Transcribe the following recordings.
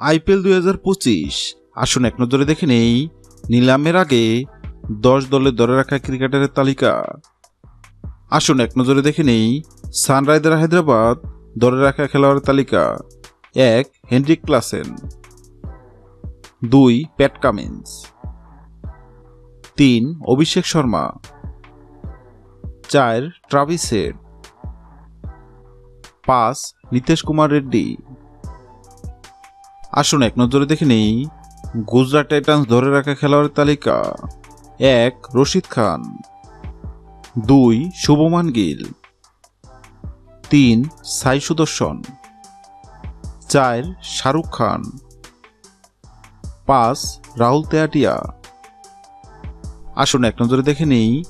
IPL দুই হাজার পঁচিশ। আসুন এক নজরে দেখে নেই, নিলামের আগে দশ দলের ধরে রাখা ক্রিকেটারের তালিকা। আসুন এক নজরে দেখে নেই, সানরাইজার হায়দ্রাবাদ ধরে রাখা খেলোয়াড়ের তালিকা। এক, হেনরিক ক্লাসেন। দুই, প্যাট কামিন্স। তিন, অভিষেক শর্মা। চার, ট্রাভিস হেড। পাঁচ, নীতিশ কুমার রেড্ডি। আসুন, এক নজরে দেখে নেই। গুজরাট টাইটান্স ধরে রাখা খেলোয়াড়ের তালিকা। এক, রশিদ খান। দুই শুভমান গিল তিন সাই সুদর্শন চার, শাহরুখ খান। পাঁচ, রাহুল তেয়াটিয়া। আসুন, এক নজরে দেখে নেই।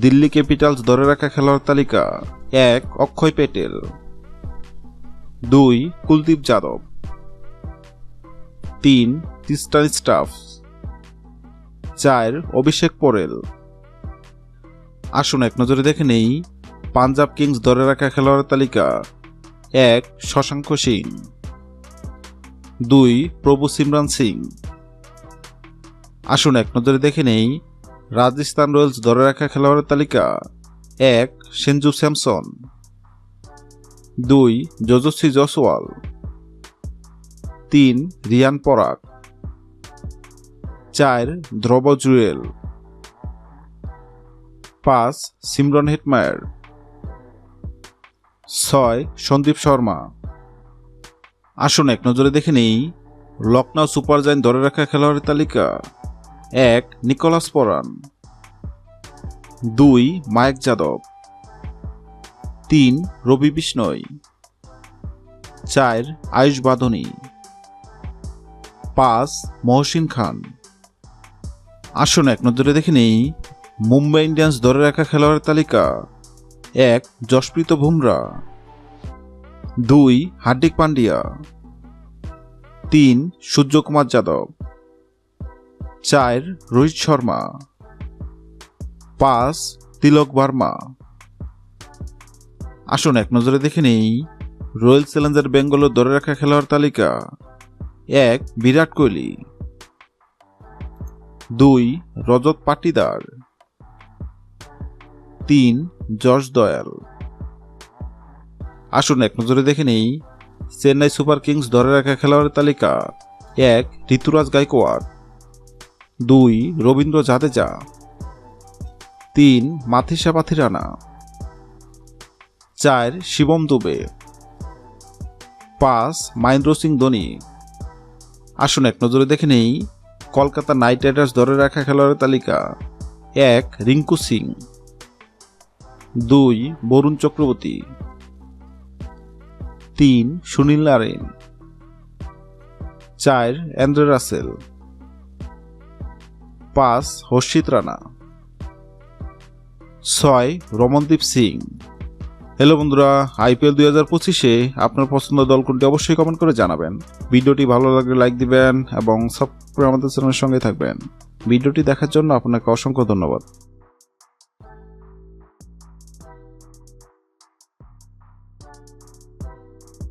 দিল্লি ক্যাপিটালস ধরে রাখা খেলোয়াড়ের তালিকা। এক, অক্ষয় পেটেল। দুই, কুলদীপ যাদব। তিন তিস্টান স্টাফ। চার অভিষেক পরেল। আসুন এক নজরে দেখে নেই, পাঞ্জাব কিংস ধরে রাখা খেলোয়াড়ের তালিকা। এক, শশাঙ্ক সিং। দুই, প্রভু সিমরান সিং। আসুন এক নজরে দেখে নেই, রাজস্থান রয়্যালস ধরে রাখা খেলোয়াড়ের তালিকা। এক সেঞ্জু স্যামসন। দুই যশস্বী জসওয়াল তিন রিয়ান পরাগ। চার ধ্রুব জুয়েল। পাঁচ সিমরন হিটমায়ার। ছয় সন্দীপ শর্মা। আসুন এক নজরে দেখে নেই লখনৌ সুপার জাইন ধরে রাখা খেলোয়াড়ের তালিকা। এক নিকোলাস পরান দুই মায়েক যাদব। তিন রবি বিষ্ণয় চার আয়ুষ বাঁধনি পাঁচ মহসিন খান। আসুন এক নজরে দেখে নেই, মুম্বাই ইন্ডিয়ান্স ধরে রাখা খেলোয়াড়ের তালিকা। এক, যশপ্রীত বুমরা। দুই, হার্দিক পান্ডিয়া। তিন, সূর্যকুমার যাদব। চার, রোহিত শর্মা। পাঁচ, তিলক বার্মা আসুন এক নজরে দেখে নেই, রয়্যাল চ্যালেঞ্জার বেঙ্গলোর ধরে রাখা খেলোয়াড় তালিকা। এক, বিরাট কোহলি। দুই, রজত পাটিদার। তিন যশ দয়াল। আসুন এক নজরে দেখে নেই, চেন্নাই সুপার কিংস ধরে রাখা খেলোয়াড়ের তালিকা। এক, ঋতুরাজ গাইকোয়াড় দুই, রবীন্দ্র জাদেজা। তিন মাথিসা পাথিরানা। চার, শিবম দুবে। পাঁচ, মহেন্দ্র সিং ধোনি। আসুন এক নজরে দেখে নেই কলকাতা নাইট রাইডার্স ধরে রাখা খেলোয়াড়ের তালিকা। এক, রিঙ্কু সিং। দুই, বরুণ চক্রবর্তী। তিন, সুনীল নারেন চার, অ্যান্ড্রে রাসেল। পাঁচ, হর্ষিত রানা। ছয়, রমনদীপ সিং। হ্যালো বন্ধুরা, আইপিএল দুই হাজার পঁচিশে আপনার পছন্দ দল কোনটি অবশ্যই কমেন্ট করে জানাবেন। ভিডিওটি ভালো লাগলে লাইক দিবেন এবং সাবস্ক্রাইব আমাদের চ্যানেলের সঙ্গে থাকবেন। ভিডিওটি দেখার জন্য আপনাকে অসংখ্য ধন্যবাদ।